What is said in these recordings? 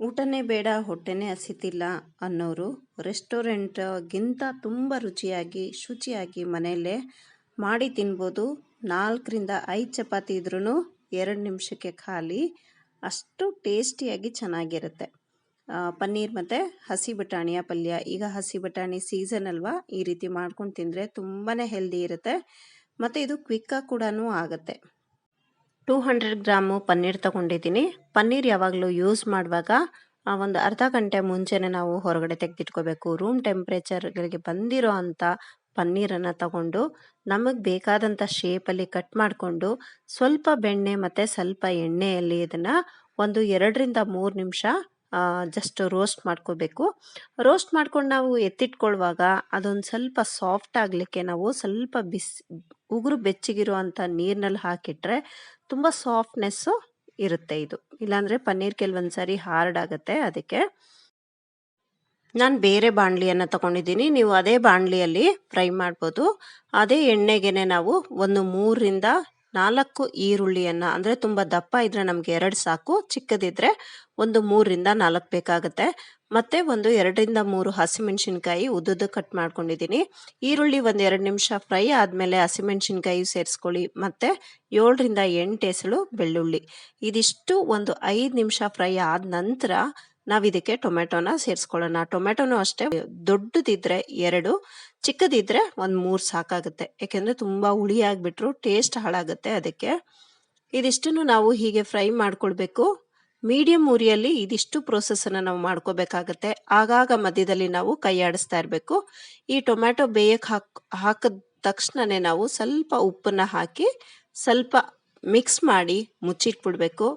ಊಟನೇ ಬೇಡ, ಹೊಟ್ಟೆನೇ ಹಸಿತಿಲ್ಲ ಅನ್ನೋರು ರೆಸ್ಟೋರೆಂಟ್ಗಿಂತ ತುಂಬ ರುಚಿಯಾಗಿ, ಶುಚಿಯಾಗಿ ಮನೆಯಲ್ಲೇ ಮಾಡಿ ತಿನ್ಬೋದು. ನಾಲ್ಕರಿಂದ ಐದು ಚಪಾತಿ ಇದ್ರೂ ಎರಡು ನಿಮಿಷಕ್ಕೆ ಖಾಲಿ. ಅಷ್ಟು ಟೇಸ್ಟಿಯಾಗಿ ಚೆನ್ನಾಗಿರುತ್ತೆ. ಪನ್ನೀರ್ ಮತ್ತು ಹಸಿ ಬಟಾಣಿಯ ಪಲ್ಯ. ಈಗ ಹಸಿ ಬಟಾಣಿ ಸೀಸನ್ ಅಲ್ವಾ? ಈ ರೀತಿ ಮಾಡ್ಕೊಂಡು ತಿಂದರೆ ತುಂಬಾ ಹೆಲ್ದಿ ಇರುತ್ತೆ. ಮತ್ತು ಇದು ಕ್ವಿಕ್ಕಾಗಿ ಕೂಡ ಆಗುತ್ತೆ. ಟೂ ಹಂಡ್ರೆಡ್ ಗ್ರಾಮು ಪನ್ನೀರ್ ತಗೊಂಡಿದ್ದೀನಿ. ಪನ್ನೀರ್ ಯಾವಾಗಲೂ ಯೂಸ್ ಮಾಡುವಾಗ ಒಂದು ಅರ್ಧ ಗಂಟೆ ಮುಂಚೆನೆ ನಾವು ಹೊರಗಡೆ ತೆಗೆದಿಟ್ಕೋಬೇಕು. ರೂಮ್ ಟೆಂಪ್ರೇಚರ್ಗಳಿಗೆ ಬಂದಿರೋ ಅಂಥ ಪನ್ನೀರನ್ನು ತಗೊಂಡು, ನಮಗೆ ಬೇಕಾದಂಥ ಶೇಪಲ್ಲಿ ಕಟ್ ಮಾಡಿಕೊಂಡು, ಸ್ವಲ್ಪ ಬೆಣ್ಣೆ ಮತ್ತು ಸ್ವಲ್ಪ ಎಣ್ಣೆಯಲ್ಲಿ ಇದನ್ನು ಒಂದು ಎರಡರಿಂದ ಮೂರು ನಿಮಿಷ ಜಸ್ಟ್ ರೋಸ್ಟ್ ಮಾಡ್ಕೋಬೇಕು. ರೋಸ್ಟ್ ಮಾಡ್ಕೊಂಡು ನಾವು ಎತ್ತಿಟ್ಕೊಳ್ಳುವಾಗ ಅದೊಂದು ಸ್ವಲ್ಪ ಸಾಫ್ಟ್ ಆಗಲಿಕ್ಕೆ ನಾವು ಸ್ವಲ್ಪ ಬಿಸಿ ಉಗುರು ಬೆಚ್ಚಗಿರುವಂಥ ನೀರಿನಲ್ಲಿ ಹಾಕಿಟ್ರೆ ತುಂಬ ಸಾಫ್ಟ್ನೆಸ್ಸು ಇರುತ್ತೆ ಇದು. ಇಲ್ಲಾಂದರೆ ಪನ್ನೀರ್ ಕೆಲವೊಂದು ಸಾರಿ ಹಾರ್ಡ್ ಆಗುತ್ತೆ ಅದಕ್ಕೆ. ನಾನು ಬೇರೆ ಬಾಣಲಿಯನ್ನು ತಗೊಂಡಿದ್ದೀನಿ. ನೀವು ಅದೇ ಬಾಣಲಿಯಲ್ಲಿ ಫ್ರೈ ಮಾಡ್ಬೋದು. ಅದೇ ಎಣ್ಣೆಗೆ ನಾವು ಒಂದು ಮೂರರಿಂದ ನಾಲ್ಕು ಈರುಳ್ಳಿಯನ್ನು, ಅಂದರೆ ತುಂಬ ದಪ್ಪ ಇದ್ದರೆ ನಮಗೆ ಎರಡು ಸಾಕು ಚಿಕ್ಕದಿದ್ದರೆ ಒಂದು ಮೂರರಿಂದ ನಾಲ್ಕು ಬೇಕಾಗುತ್ತೆ. ಮತ್ತು ಒಂದು ಎರಡರಿಂದ ಮೂರು ಹಸಿಮೆಣಸಿನ್ಕಾಯಿ ಉದ್ದುದ್ದು ಕಟ್ ಮಾಡ್ಕೊಂಡಿದ್ದೀನಿ ಈರುಳ್ಳಿ ಒಂದು ಎರಡು ನಿಮಿಷ ಫ್ರೈ ಆದಮೇಲೆ ಹಸಿಮೆಣಸಿನ್ಕಾಯಿ ಸೇರಿಸ್ಕೊಳ್ಳಿ. ಮತ್ತು ಏಳರಿಂದ ಎಂಟು ಎಸಳು ಬೆಳ್ಳುಳ್ಳಿ. ಇದಿಷ್ಟು ಒಂದು ಐದು ನಿಮಿಷ ಫ್ರೈ ಆದ ನಂತರ ನಾವು ಇದಕ್ಕೆ ಟೊಮೆಟೊನ ಸೇರಿಸ್ಕೊಳ್ಳೋಣ. ಟೊಮೆಟೊನು ಅಷ್ಟೇ ದೊಡ್ಡದಿದ್ರೆ ಎರಡು ಚಿಕ್ಕದಿದ್ರೆ ಒಂದು ಮೂರು ಸಾಕಾಗುತ್ತೆ. ಯಾಕೆಂದರೆ ತುಂಬ ಹುಳಿ ಆಗಿಬಿಟ್ರು ಟೇಸ್ಟ್ ಹಾಳಾಗುತ್ತೆ ಅದಕ್ಕೆ. ಇದಿಷ್ಟನ್ನು ನಾವು ಹೀಗೆ ಫ್ರೈ ಮಾಡ್ಕೊಳ್ಬೇಕು. ಮೀಡಿಯಂ ಉರಿಯಲ್ಲಿ ಇದಿಷ್ಟು ಪ್ರೋಸೆಸ್ಸನ್ನು ನಾವು ಮಾಡ್ಕೋಬೇಕಾಗತ್ತೆ. ಆಗಾಗ ಮಧ್ಯದಲ್ಲಿ ನಾವು ಕೈ ಆಡಿಸ್ತಾ ಇರಬೇಕು. ಈ ಟೊಮ್ಯಾಟೊ ಬೇಯಕ್ಕೆ ಹಾಕ್, ಹಾಕಿದ ತಕ್ಷಣನೇ ನಾವು ಸ್ವಲ್ಪ ಉಪ್ಪನ್ನು ಹಾಕಿ ಸ್ವಲ್ಪ ಮಿಕ್ಸ್ ಮಾಡಿ ಮುಚ್ಚಿಟ್ಬಿಡ್ಬೇಕು.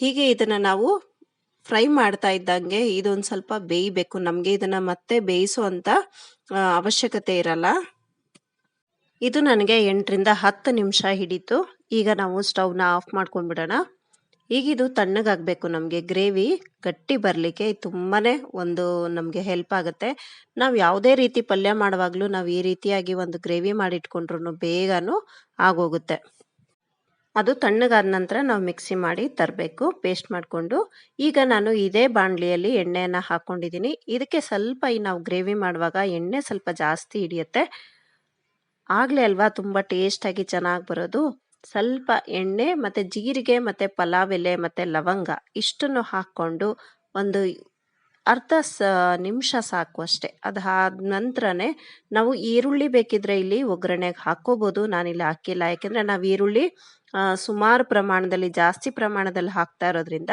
ಹೀಗೆ ಇದನ್ನು ನಾವು ಫ್ರೈ ಮಾಡ್ತಾ ಇದ್ದಂಗೆ ಇದೊಂದು ಸ್ವಲ್ಪ ಬೇಯಬೇಕು. ನಮಗೆ ಇದನ್ನು ಮತ್ತೆ ಬೇಯಿಸುವಂಥ ಆ, ಅವಶ್ಯಕತೆ ಇರಲ್ಲ. ಇದು ನನಗೆ ಎಂಟರಿಂದ ಹತ್ತು ನಿಮಿಷ ಹಿಡಿತು. ಈಗ ನಾವು ಸ್ಟವ್ನ ಆಫ್ ಮಾಡ್ಕೊಂಡ್ಬಿಡೋಣ. ಈಗ ಇದು ತಣ್ಣಗಾಗಬೇಕು ನಮಗೆ. ಗ್ರೇವಿ ಗಟ್ಟಿ ಬರಲಿಕ್ಕೆ ತುಂಬಾ ಒಂದು ನಮಗೆ ಹೆಲ್ಪ್ ಆಗುತ್ತೆ. ನಾವು ಯಾವುದೇ ರೀತಿ ಪಲ್ಯ ಮಾಡುವಾಗಲೂ ನಾವು ಈ ರೀತಿಯಾಗಿ ಒಂದು ಗ್ರೇವಿ ಮಾಡಿಟ್ಕೊಂಡ್ರೂ ಬೇಗನೂ ಆಗೋಗುತ್ತೆ. ಅದು ತಣ್ಣಗಾದ ನಂತರ ನಾವು ಮಿಕ್ಸಿ ಮಾಡಿ ತರಬೇಕು, ಪೇಸ್ಟ್ ಮಾಡಿಕೊಂಡು. ಈಗ ನಾನು ಇದೇ ಬಾಣಲಿಯಲ್ಲಿ ಎಣ್ಣೆಯನ್ನು ಹಾಕ್ಕೊಂಡಿದ್ದೀನಿ ಇದಕ್ಕೆ ಸ್ವಲ್ಪ ಈ ನಾವು ಗ್ರೇವಿ ಮಾಡುವಾಗ ಎಣ್ಣೆ ಸ್ವಲ್ಪ ಜಾಸ್ತಿ ಹಿಡಿಯುತ್ತೆ. ಆಗಲೇ ಅಲ್ವಾ? ತುಂಬ ಟೇಸ್ಟಾಗಿ ಚೆನ್ನಾಗಿ ಬರೋದು. ಸ್ವಲ್ಪ ಎಣ್ಣೆ ಮತ್ತು ಜೀರಿಗೆ ಮತ್ತು ಪಲಾವ್ ಎಲೆ ಮತ್ತು ಲವಂಗ ಇಷ್ಟನ್ನು ಹಾಕ್ಕೊಂಡು ಒಂದು ಅರ್ಧ ಸ ನಿಮಿಷ ಸಾಕು ಅಷ್ಟೇ. ಅದಾದ ನಂತರನೇ ನಾವು ಈರುಳ್ಳಿ ಬೇಕಿದ್ರೆ ಇಲ್ಲಿ ಒಗ್ಗರಣೆಗೆ ಹಾಕ್ಕೋಬೋದು. ನಾನಿಲ್ಲಿ ಹಾಕಿಲ್ಲ. ಯಾಕೆಂದರೆ ನಾವು ಈರುಳ್ಳಿ ಸುಮಾರು ಪ್ರಮಾಣದಲ್ಲಿ, ಜಾಸ್ತಿ ಪ್ರಮಾಣದಲ್ಲಿ ಹಾಕ್ತಾ ಇರೋದ್ರಿಂದ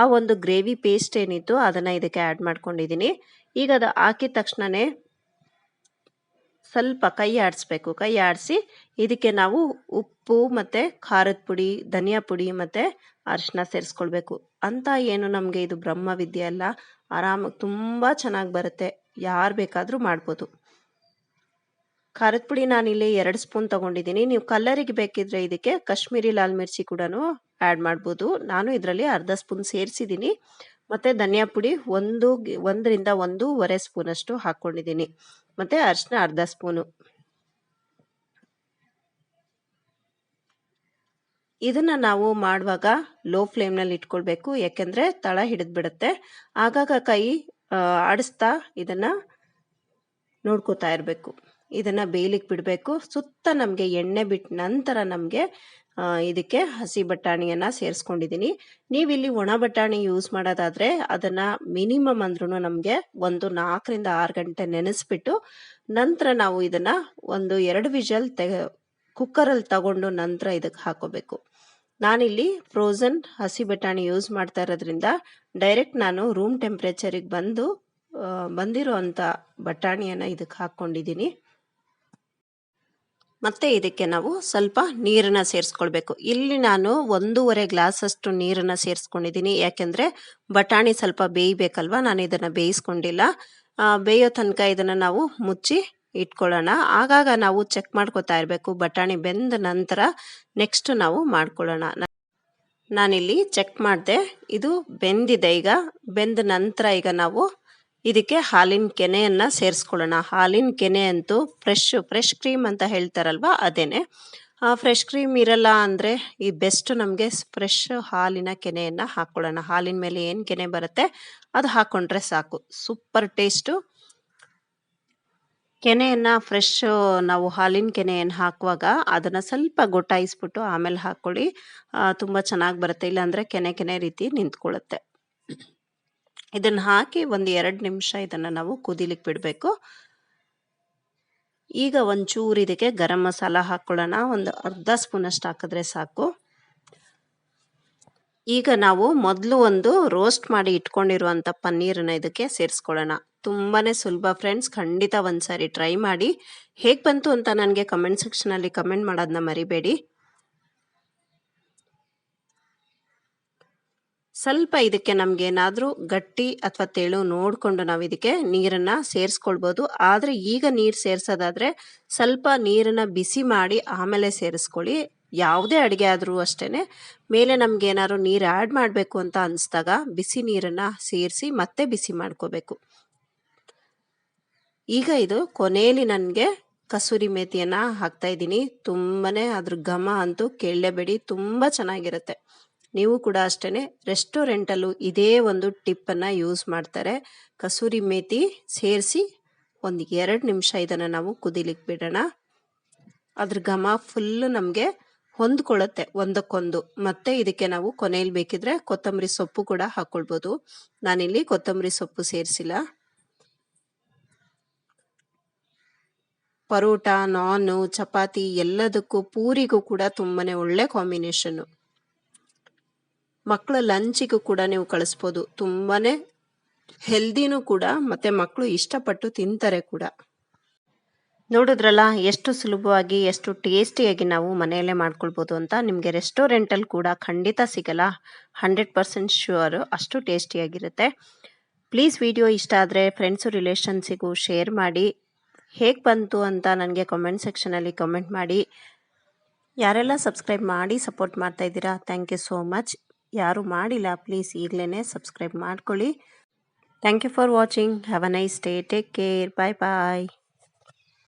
ಆ ಒಂದು ಗ್ರೇವಿ ಪೇಸ್ಟ್ ಏನಿತ್ತು ಅದನ್ನು ಇದಕ್ಕೆ ಆ್ಯಡ್ ಮಾಡ್ಕೊಂಡಿದ್ದೀನಿ ಈಗ ಅದು ಹಾಕಿದ ತಕ್ಷಣವೇ ಸ್ವಲ್ಪ ಕೈ ಆಡಿಸ್ಬೇಕು. ಕೈ ಆಡಿಸಿ ಇದಕ್ಕೆ ನಾವು ಉಪ್ಪು ಮತ್ತು ಖಾರದ ಪುಡಿ, ಧನಿಯಾ ಪುಡಿ ಮತ್ತು ಅರಿಶಿನ ಸೇರಿಸ್ಕೊಳ್ಬೇಕು. ಅಂತ ಏನು ನಮಗೆ ಇದು ಬ್ರಹ್ಮವಿದ್ಯೆ ಅಲ್ಲ. ಆರಾಮಾಗಿ ತುಂಬ ಚೆನ್ನಾಗಿ ಬರುತ್ತೆ. ಯಾರು ಬೇಕಾದರೂ ಮಾಡ್ಬೋದು. ಖಾರದ ಪುಡಿ ನಾನಿಲ್ಲಿ ಎರಡು ಸ್ಪೂನ್ ತಗೊಂಡಿದ್ದೀನಿ. ನೀವು ಕಲ್ಲರಿಗೆ ಬೇಕಿದ್ರೆ ಇದಕ್ಕೆ ಕಾಶ್ಮೀರಿ ಲಾಲ್ ಮಿರ್ಚಿ ಕೂಡ ಆ್ಯಡ್ ಮಾಡ್ಬೋದು. ನಾನು ಇದರಲ್ಲಿ ಅರ್ಧ ಸ್ಪೂನ್ ಸೇರಿಸಿದ್ದೀನಿ. ಮತ್ತು ಧನಿಯಾ ಪುಡಿ ಒಂದು, ಒಂದರಿಂದ ಒಂದೂವರೆ ಸ್ಪೂನಷ್ಟು ಹಾಕ್ಕೊಂಡಿದ್ದೀನಿ ಮತ್ತು ಅರಿಶಿನ ಅರ್ಧ ಸ್ಪೂನು. ಇದನ್ನ ನಾವು ಮಾಡುವಾಗ ಲೋ ಫ್ಲೇಮ್ನಲ್ಲಿ ಇಟ್ಕೊಳ್ಬೇಕು, ಯಾಕೆಂದರೆ ತಳ ಹಿಡಿದ್ಬಿಡುತ್ತೆ. ಆಗಾಗ ಕೈ ಆಡಿಸ್ತಾ ಇದನ್ನ ನೋಡ್ಕೋತಾ ಇರಬೇಕು. ಇದನ್ನ ಬೇಯಲಿಕ್ಕೆ ಬಿಡಬೇಕು. ಸುತ್ತ ನಮಗೆ ಎಣ್ಣೆ ಬಿಟ್ಟ ನಂತರ ನಮಗೆ ಇದಕ್ಕೆ ಹಸಿ ಬಟಾಣಿಯನ್ನು ಸೇರಿಸ್ಕೊಂಡಿದ್ದೀನಿ ನೀವಿಲ್ಲಿ ಒಣ ಬಟಾಣಿ ಯೂಸ್ ಮಾಡೋದಾದರೆ ಅದನ್ನು ಮಿನಿಮಮ್ ಅಂದ್ರೂ ನಮಗೆ ಒಂದು ನಾಲ್ಕರಿಂದ ಆರು ಗಂಟೆ ನೆನೆಸ್ಬಿಟ್ಟು ನಂತರ ನಾವು ಇದನ್ನು ಒಂದು ಎರಡು ವಿಜಲ್ ತೆಗೆ ಕುಕ್ಕರಲ್ಲಿ ತಗೊಂಡು ನಂತರ ಇದಕ್ಕೆ ಹಾಕೋಬೇಕು. ನಾನಿಲ್ಲಿ ಫ್ರೋಝನ್ ಹಸಿ ಬಟಾಣಿ ಯೂಸ್ ಮಾಡ್ತಾ ಇರೋದ್ರಿಂದ ಡೈರೆಕ್ಟ್ ನಾನು ರೂಮ್ ಟೆಂಪ್ರೇಚರಿಗೆ ಬಂದು ಬಂದಿರೋ ಅಂಥ ಬಟಾಣಿಯನ್ನು ಇದಕ್ಕೆ ಹಾಕ್ಕೊಂಡಿದ್ದೀನಿ. ಮತ್ತೆ ಇದಕ್ಕೆ ನಾವು ಸ್ವಲ್ಪ ನೀರನ್ನು ಸೇರಿಸ್ಕೊಳ್ಬೇಕು. ಇಲ್ಲಿ ನಾನು ಒಂದೂವರೆ ಗ್ಲಾಸಷ್ಟು ನೀರನ್ನು ಸೇರಿಸ್ಕೊಂಡಿದ್ದೀನಿ. ಯಾಕೆಂದರೆ ಬಟಾಣಿ ಸ್ವಲ್ಪ ಬೇಯಬೇಕಲ್ವ? ನಾನು ಇದನ್ನು ಬೇಯಿಸ್ಕೊಂಡಿಲ್ಲ ಬೇಯೋ ತನಕ ಇದನ್ನು ನಾವು ಮುಚ್ಚಿ ಇಟ್ಕೊಳ್ಳೋಣ. ಆಗಾಗ ನಾವು ಚೆಕ್ ಮಾಡ್ಕೊತಾ ಇರಬೇಕು. ಬಟಾಣಿ ಬೆಂದ ನಂತರ ನೆಕ್ಸ್ಟ್ ನಾವು ಮಾಡ್ಕೊಳ್ಳೋಣ. ನಾನಿಲ್ಲಿ ಚೆಕ್ ಮಾಡಿದೆ. ಇದು ಬೆಂದಿದೆ ಈಗ. ಬೆಂದ ನಂತರ ಈಗ ನಾವು ಇದಕ್ಕೆ ಹಾಲಿನ ಕೆನೆಯನ್ನು ಸೇರಿಸ್ಕೊಳ್ಳೋಣ. ಹಾಲಿನ ಕೆನೆ ಅಂತೂ ಫ್ರೆಶ್ ಫ್ರೆಶ್ ಕ್ರೀಮ್ ಅಂತ ಹೇಳ್ತಾರಲ್ವ? ಅದೇನೆ. ಫ್ರೆಶ್ ಕ್ರೀಮ್ ಇರಲ್ಲ ಅಂದರೆ ಈ ಬೆಸ್ಟ್ ನಮಗೆ ಫ್ರೆಶ್ ಹಾಲಿನ ಕೆನೆಯನ್ನು ಹಾಕ್ಕೊಳ್ಳೋಣ. ಹಾಲಿನ ಮೇಲೆ ಏನು ಕೆನೆ ಬರುತ್ತೆ? ಅದು ಹಾಕ್ಕೊಂಡ್ರೆ ಸಾಕು. ಸೂಪರ್ ಟೇಸ್ಟು ಕೆನೆಯನ್ನು ಫ್ರೆಶ್ ನಾವು ಹಾಲಿನ ಕೆನೆಯನ್ನು ಹಾಕುವಾಗ ಅದನ್ನು ಸ್ವಲ್ಪ ಗೊಟ್ಟಾಯಿಸ್ಬಿಟ್ಟು ಆಮೇಲೆ ಹಾಕ್ಕೊಳ್ಳಿ. ತುಂಬ ಚೆನ್ನಾಗಿ ಬರುತ್ತೆ. ಇಲ್ಲಾಂದರೆ ಕೆನೆ ಕೆನೆ ರೀತಿ ನಿಂತ್ಕೊಳ್ಳುತ್ತೆ. ಇದನ್ನು ಹಾಕಿ ಒಂದು ಎರಡು ನಿಮಿಷ ಇದನ್ನು ನಾವು ಕುದಿಲಿಕ್ಕೆ ಬಿಡಬೇಕು. ಈಗ ಒಂಚೂರು ಇದಕ್ಕೆ ಗರಂ ಮಸಾಲ ಹಾಕ್ಕೊಳ್ಳೋಣ ಒಂದು ಅರ್ಧ ಸ್ಪೂನಷ್ಟು ಹಾಕಿದ್ರೆ ಸಾಕು. ಈಗ ನಾವು ಮೊದಲು ಒಂದು ರೋಸ್ಟ್ ಮಾಡಿ ಇಟ್ಕೊಂಡಿರುವಂಥ ಪನ್ನೀರನ್ನ ಇದಕ್ಕೆ ಸೇರಿಸ್ಕೊಳ್ಳೋಣ. ತುಂಬಾ ಸುಲಭ ಫ್ರೆಂಡ್ಸ್, ಖಂಡಿತ ಒಂದ್ಸಾರಿ ಟ್ರೈ ಮಾಡಿ. ಹೇಗೆ ಬಂತು ಅಂತ ನನಗೆ ಕಮೆಂಟ್ ಸೆಕ್ಷನಲ್ಲಿ ಕಮೆಂಟ್ ಮಾಡೋದನ್ನ ಮರಿಬೇಡಿ. ಸ್ವಲ್ಪ ಇದಕ್ಕೆ ನಮಗೇನಾದರೂ ಗಟ್ಟಿ ಅಥವಾ ತೆಳು ನೋಡಿಕೊಂಡು ನಾವು ಇದಕ್ಕೆ ನೀರನ್ನು ಸೇರಿಸ್ಕೊಳ್ಬೋದು. ಆದರೆ ಈಗ ನೀರು ಸೇರಿಸೋದಾದರೆ ಸ್ವಲ್ಪ ನೀರನ್ನು ಬಿಸಿ ಮಾಡಿ ಆಮೇಲೆ ಸೇರಿಸ್ಕೊಳ್ಳಿ. ಯಾವುದೇ ಅಡುಗೆ ಆದರೂ ಅಷ್ಟೇ ಮೇಲೆ ನಮಗೇನಾದ್ರು ನೀರು ಆ್ಯಡ್ ಮಾಡಬೇಕು ಅಂತ ಅನಿಸ್ದಾಗ ಬಿಸಿ ನೀರನ್ನು ಸೇರಿಸಿ ಮತ್ತೆ ಬಿಸಿ ಮಾಡ್ಕೋಬೇಕು. ಈಗ ಇದು ಕೊನೆಯಲ್ಲಿ ನನಗೆ ಕಸೂರಿ ಮೇಥಿಯನ್ನು ಹಾಕ್ತಾ ಇದ್ದೀನಿ. ತುಂಬಾ ಅದ್ರ ಘಮ ಅಂತೂ ಕೇಳಲೇಬೇಡಿ, ತುಂಬ ಚೆನ್ನಾಗಿರುತ್ತೆ. ನೀವು ಕೂಡ ಅಷ್ಟೇ ರೆಸ್ಟೋರೆಂಟಲ್ಲೂ ಇದೇ ಒಂದು ಟಿಪ್ಪನ್ನು ಯೂಸ್ ಮಾಡ್ತಾರೆ. ಕಸೂರಿ ಮೇಥಿ ಸೇರಿಸಿ ಒಂದು ಎರಡು ನಿಮಿಷ ಇದನ್ನು ನಾವು ಕುದಿಲಿಕ್ಕೆ ಬಿಡೋಣ. ಅದ್ರ ಘಮ ಫುಲ್ಲು ನಮಗೆ ಹೊಂದ್ಕೊಳ್ಳುತ್ತೆ ಒಂದಕ್ಕೊಂದು. ಮತ್ತೆ ಇದಕ್ಕೆ ನಾವು ಕೊನೆಯಲ್ಲಿ ಬೇಕಿದ್ರೆ ಕೊತ್ತಂಬರಿ ಸೊಪ್ಪು ಕೂಡ ಹಾಕ್ಕೊಳ್ಬೋದು ನಾನಿಲ್ಲಿ ಕೊತ್ತಂಬರಿ ಸೊಪ್ಪು ಸೇರಿಸಿಲ್ಲ. ಪರೋಟ, ನಾನು, ಚಪಾತಿ ಎಲ್ಲದಕ್ಕೂ ಪೂರಿಗೂ ಕೂಡ ತುಂಬಾನೇ ಒಳ್ಳೆ ಕಾಂಬಿನೇಷನ್ ಮಕ್ಕಳ ಲಂಚಿಗೂ ಕೂಡ ನೀವು ಕಳಿಸ್ಬೋದು. ತುಂಬಾನೇ ಹೆಲ್ದಿನೂ ಕೂಡ, ಮತ್ತೆ ಮಕ್ಕಳು ಇಷ್ಟಪಟ್ಟು ತಿಂತಾರೆ ಕೂಡ. ನೋಡಿದ್ರಲ್ಲ, ಎಷ್ಟು ಸುಲಭವಾಗಿ, ಎಷ್ಟು ಟೇಸ್ಟಿಯಾಗಿ ನಾವು ಮನೆಯಲ್ಲೇ ಮಾಡ್ಕೊಳ್ಬೋದು ಅಂತ ನಿಮಗೆ ರೆಸ್ಟೋರೆಂಟಲ್ಲಿ ಕೂಡ ಖಂಡಿತ ಸಿಗಲ್ಲ. ಹಂಡ್ರೆಡ್ ಪರ್ಸೆಂಟ್ ಶ್ಯೂರು, ಅಷ್ಟು ಟೇಸ್ಟಿಯಾಗಿರುತ್ತೆ. ಪ್ಲೀಸ್ ವಿಡಿಯೋ ಇಷ್ಟ ಆದರೆ ಫ್ರೆಂಡ್ಸು ರಿಲೇಷನ್ಸಿಗೂ ಶೇರ್ ಮಾಡಿ. ಹೇಗೆ ಬಂತು ಅಂತ ನನಗೆ ಕಮೆಂಟ್ ಸೆಕ್ಷನಲ್ಲಿ ಕಮೆಂಟ್ ಮಾಡಿ. ಯಾರೆಲ್ಲ ಸಬ್ಸ್ಕ್ರೈಬ್ ಮಾಡಿ ಸಪೋರ್ಟ್ ಮಾಡ್ತಾ ಇದ್ದೀರಾ ಥ್ಯಾಂಕ್ ಯು ಸೋ ಮಚ್ ಯಾರು ಮಾಡಿಲ್ಲ ಪ್ಲೀಸ್ ಈಗಲೇ ಸಬ್ಸ್ಕ್ರೈಬ್ ಮಾಡ್ಕೊಳ್ಳಿ. Thank you for watching have a nice day take care bye bye